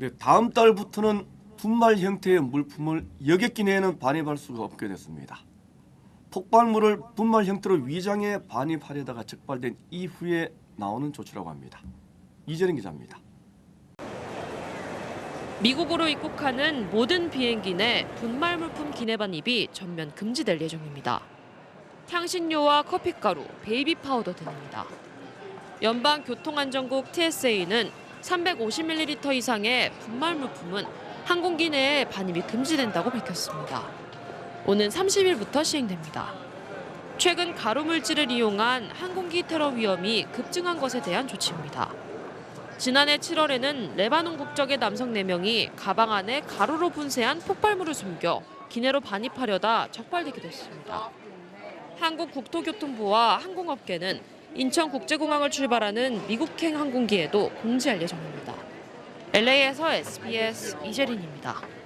네, 다음 달부터는 분말 형태의 물품을 여객기 내에는 반입할 수가 없게 됐습니다. 폭발물을 분말 형태로 위장해 반입하려다가 적발된 이후에 나오는 조치라고 합니다. 이재린 기자입니다. 미국으로 입국하는 모든 비행기 내 분말 물품 기내 반입이 전면 금지될 예정입니다. 향신료와 커피가루, 베이비 파우더 등입니다. 연방교통안전국 TSA는 350ml 이상의 분말 물품은 항공기 내에 반입이 금지된다고 밝혔습니다. 오는 30일부터 시행됩니다. 최근 가루 물질을 이용한 항공기 테러 위험이 급증한 것에 대한 조치입니다. 지난해 7월에는 레바논 국적의 남성 4명이 가방 안에 가루로 분쇄한 폭발물을 숨겨 기내로 반입하려다 적발되기도 했습니다. 한국국토교통부와 항공업계는 인천국제공항을 출발하는 미국행 항공기에도 공지할 예정입니다. LA에서 SBS 이재린입니다.